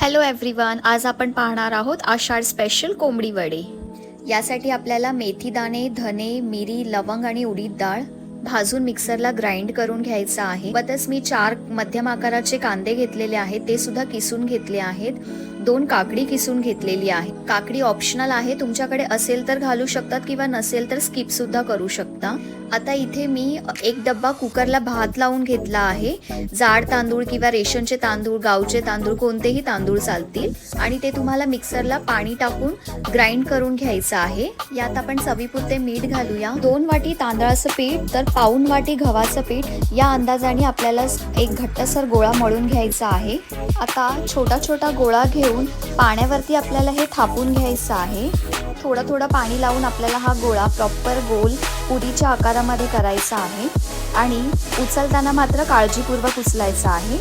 Hello everyone आज आपण पाहणार आहोत आषाढ स्पेशल कोंबडी वडे. यासाठी आपल्याला मेथी दाणे धने मिरी लवंग आणि उडीद डाळ भाजून मिक्सरला ग्राइंड करून घ्यायचं आहे. सोबतच मी चार मध्यम आकाराचे कांदे घेतलेले आहेत ते सुद्धा किसून घेतले आहेत. दोन काकडी किसून घेतलेली आहे. काकडी ऑप्शनल आहे तुमच्याकडे असेल तर घालू शकतात किंवा नसेल तर स्किप सुद्धा करू शकता. आता इथे मी एक डब्बा कुकरला भात लावून घेतला आहे. जाड तांदूळ किंवा रेशनचे तांदूळ गावचे तांदूळ कोणतेही तांदूळ चालतील. आणि ते तुम्हाला मिक्सरला पाणी टाकून ग्राइंड करून घ्यायचं आहे. यात आपण चवीपुरते मीठ घालूया. दोन वाटी तांदळाचं पीठ तर पाऊन वाटी गव्हाचं पीठ. या अंदाजाने आपल्याला एक घट्टसर गोळा मळून घ्यायचा आहे. आता छोटा छोटा गोळा घेऊन पाण्यावरती आपल्याला हे थापून घ्यायचं आहे. थोडं थोडं पाणी लावून आपल्याला हा गोळा प्रॉपर गोल पुरीच्या आकारामध्ये करायचा आहे. आणि उचलताना मात्र काळजीपूर्वक उचलायचा आहे.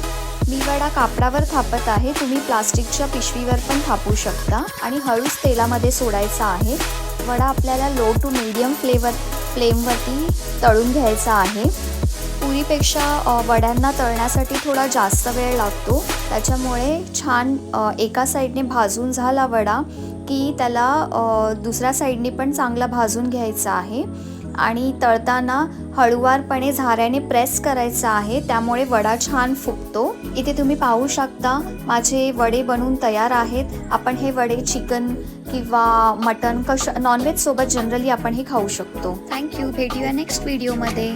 मी वडा कापडावर थापत आहे. तुम्ही प्लास्टिकच्या पिशवीवर पण थापू शकता. आणि हळूच तेलामध्ये सोडायचा आहे. वडा आपल्याला लो टू मीडियम फ्लेवर फ्लेमवरती तळून घ्यायचा आहे. पुरीपेक्षा वड्यांना तळण्यासाठी थोडा जास्त वेळ लागतो. त्याच्यामुळे छान एका साईडने भाजून झाला वडा की त्याला दुसऱ्या साईडने पण चांगला भाजून घ्यायचा आहे. आणि तळताना हळुवारपणे झाऱ्याने प्रेस करायचा आहे त्यामुळे वडा छान फुगतो. इथे तुम्ही पाहू शकता माझे वडे बनवून तयार आहेत. आपण हे वडे चिकन किंवा मटन कश नॉनव्हेजसोबत जनरली आपण हे खाऊ शकतो. थँक्यू भेटूया नेक्स्ट व्हिडिओमध्ये